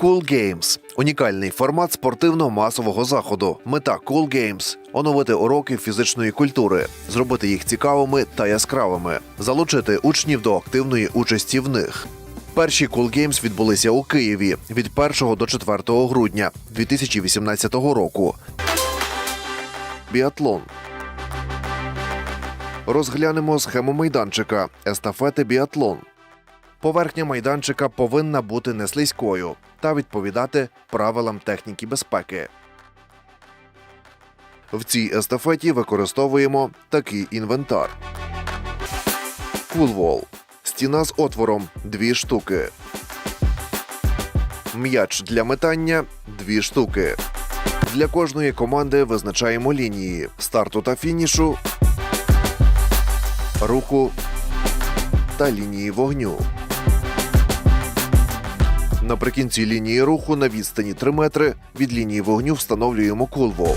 Cool Games – унікальний формат спортивно-масового заходу. Мета Cool Games – оновити уроки фізичної культури, зробити їх цікавими та яскравими, залучити учнів до активної участі в них. Перші Cool Games відбулися у Києві від 1 до 4 грудня 2018 року. Біатлон. Розглянемо схему майданчика естафети біатлон. Поверхня майданчика повинна бути не слизькою та відповідати правилам техніки безпеки. В цій естафеті використовуємо такий інвентар: кулвол, стіна з отвором 2 штуки, м'яч для метання 2 штуки. Для кожної команди визначаємо лінії старту та фінішу, руху та лінії вогню. Наприкінці лінії руху на відстані 3 метри від лінії вогню встановлюємо кулвол.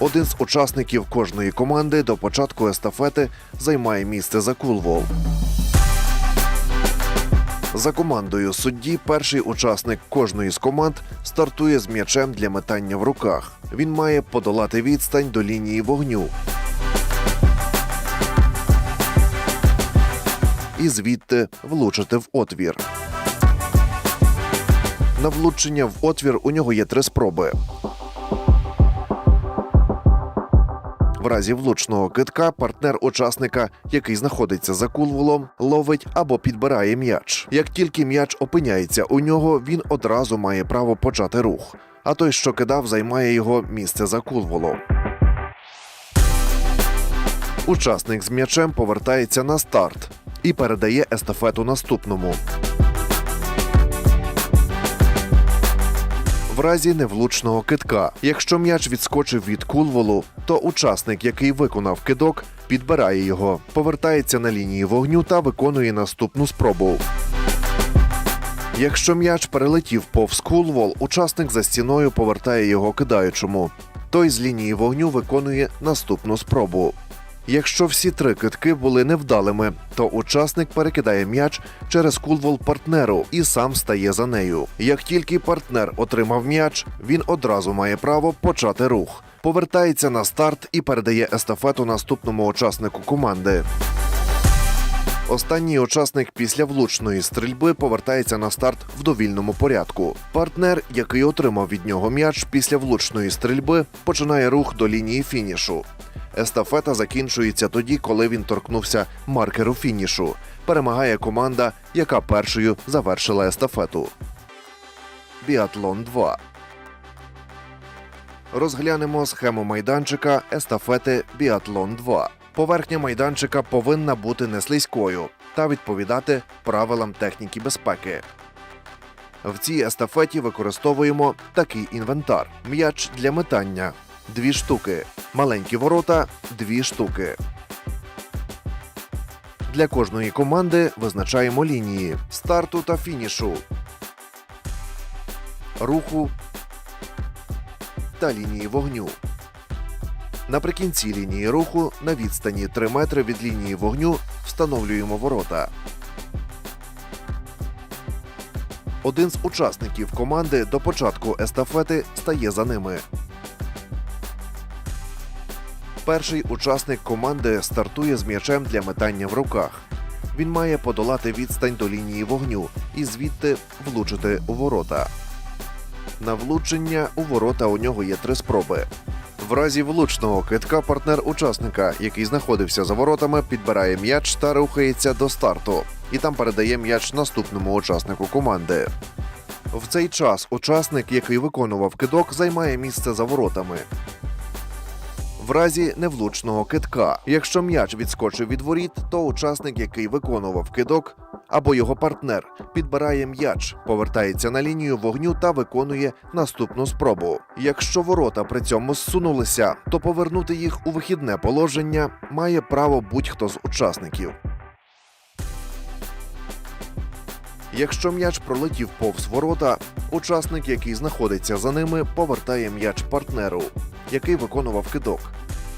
Один з учасників кожної команди до початку естафети займає місце за кулвол. За командою судді перший учасник кожної з команд стартує з м'ячем для метання в руках. Він має подолати відстань до лінії вогню. І звідти влучити в отвір. На влучення в отвір у нього є три спроби. В разі влучного китка партнер учасника, який знаходиться за кулволом, ловить або підбирає м'яч. Як тільки м'яч опиняється у нього, він одразу має право почати рух. А той, що кидав, займає його місце за кулволом. Учасник з м'ячем повертається на старт і передає естафету наступному. В разі невлучного китка, якщо м'яч відскочив від кулволу, то учасник, який виконав кидок, підбирає його, повертається на лінії вогню та виконує наступну спробу. Якщо м'яч перелетів повз кулвол, учасник за стіною повертає його кидаючому. Той з лінії вогню виконує наступну спробу. Якщо всі три китки були невдалими, то учасник перекидає м'яч через кулвол партнеру і сам стає за нею. Як тільки партнер отримав м'яч, він одразу має право почати рух, повертається на старт і передає естафету наступному учаснику команди. Останній учасник після влучної стрільби повертається на старт в довільному порядку. Партнер, який отримав від нього м'яч після влучної стрільби, починає рух до лінії фінішу. Естафета закінчується тоді, коли він торкнувся маркеру фінішу. Перемагає команда, яка першою завершила естафету. Біатлон 2 Розглянемо схему майданчика естафети Біатлон 2. Поверхня майданчика повинна бути не слизькою та відповідати правилам техніки безпеки. В цій естафеті використовуємо такий інвентар: м'яч для метання 2 штуки, маленькі ворота 2 штуки. Для кожної команди визначаємо лінії старту та фінішу, руху та лінії вогню. Наприкінці лінії руху на відстані 3 метри від лінії вогню встановлюємо ворота. Один з учасників команди до початку естафети стає за ними. Перший учасник команди стартує з м'ячем для метання в руках. Він має подолати відстань до лінії вогню і звідти влучити у ворота. На влучення у ворота у нього є три спроби. В разі влучного китка партнер учасника, який знаходився за воротами, підбирає м'яч та рухається до старту, і там передає м'яч наступному учаснику команди. В цей час учасник, який виконував кидок, займає місце за воротами. В разі невлучного китка, якщо м'яч відскочив від воріт, то учасник, який виконував кидок, або його партнер підбирає м'яч, повертається на лінію вогню та виконує наступну спробу. Якщо ворота при цьому зсунулися, то повернути їх у вихідне положення має право будь-хто з учасників. Якщо м'яч пролетів повз ворота, учасник, який знаходиться за ними, повертає м'яч партнеру, який виконував кидок.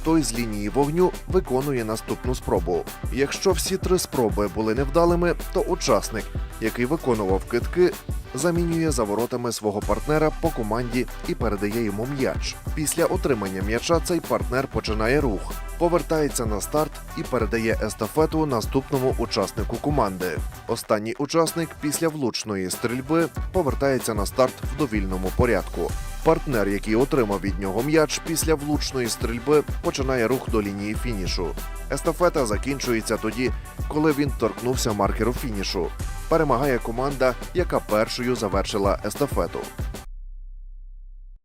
Той з лінії вогню виконує наступну спробу. Якщо всі три спроби були невдалими, то учасник, який виконував китки, замінює за воротами свого партнера по команді і передає йому м'яч. Після отримання м'яча цей партнер починає рух, повертається на старт і передає естафету наступному учаснику команди. Останній учасник після влучної стрільби повертається на старт в довільному порядку. Партнер, який отримав від нього м'яч після влучної стрільби, починає рух до лінії фінішу. Естафета закінчується тоді, коли він торкнувся маркеру фінішу. Перемагає команда, яка першою завершила естафету.